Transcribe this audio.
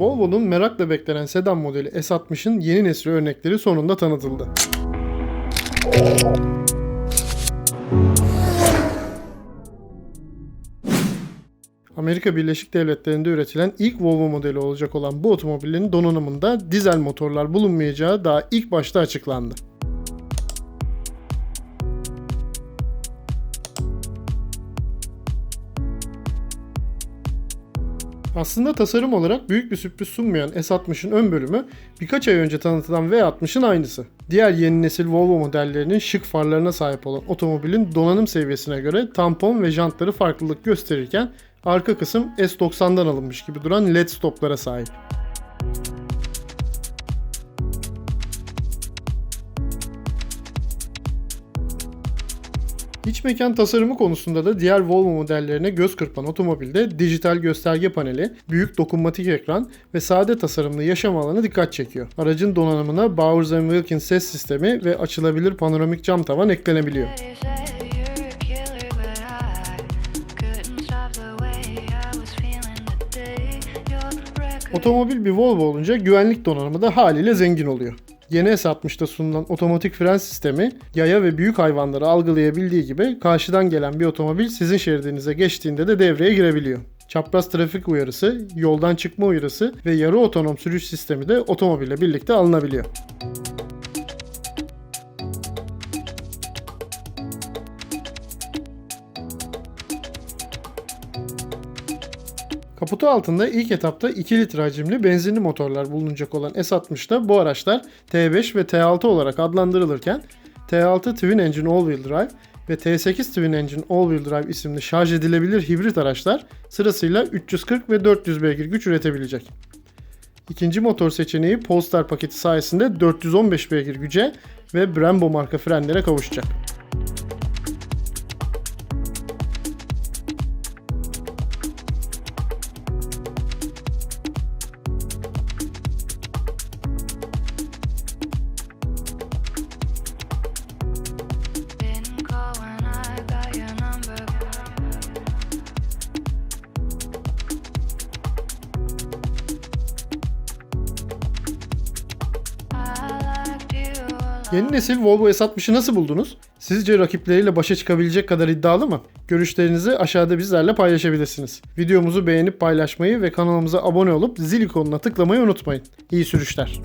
Volvo'nun merakla beklenen sedan modeli S60'ın yeni nesil örnekleri sonunda tanıtıldı. Amerika Birleşik Devletleri'nde üretilen ilk Volvo modeli olacak olan bu otomobilin donanımında dizel motorlar bulunmayacağı daha ilk başta açıklandı. Aslında tasarım olarak büyük bir sürpriz sunmayan S60'ın ön bölümü birkaç ay önce tanıtılan V60'ın aynısı. Diğer yeni nesil Volvo modellerinin şık farlarına sahip olan otomobilin donanım seviyesine göre tampon ve jantları farklılık gösterirken arka kısım S90'dan alınmış gibi duran LED stoplara sahip. İç mekan tasarımı konusunda da diğer Volvo modellerine göz kırpan otomobilde dijital gösterge paneli, büyük dokunmatik ekran ve sade tasarımlı yaşam alanı dikkat çekiyor. Aracın donanımına Bowers Wilkins ses sistemi ve açılabilir panoramik cam tavan eklenebiliyor. Otomobil bir Volvo olunca güvenlik donanımı da haliyle zengin oluyor. Yeni S60'da sunulan otomatik fren sistemi yaya ve büyük hayvanları algılayabildiği gibi karşıdan gelen bir otomobil sizin şeridinize geçtiğinde de devreye girebiliyor. Çapraz trafik uyarısı, yoldan çıkma uyarısı ve yarı otonom sürüş sistemi de otomobille birlikte alınabiliyor. Kaputu altında ilk etapta 2 litre hacimli benzinli motorlar bulunacak olan S60'da bu araçlar T5 ve T6 olarak adlandırılırken T6 Twin Engine All-Wheel Drive ve T8 Twin Engine All-Wheel Drive isimli şarj edilebilir hibrit araçlar sırasıyla 340 ve 400 beygir güç üretebilecek. İkinci motor seçeneği Polestar paketi sayesinde 415 beygir güce ve Brembo marka frenlere kavuşacak. Yeni nesil Volvo S60'ı nasıl buldunuz? Sizce rakipleriyle başa çıkabilecek kadar iddialı mı? Görüşlerinizi aşağıda bizlerle paylaşabilirsiniz. Videomuzu beğenip paylaşmayı ve kanalımıza abone olup zil ikonuna tıklamayı unutmayın. İyi sürüşler.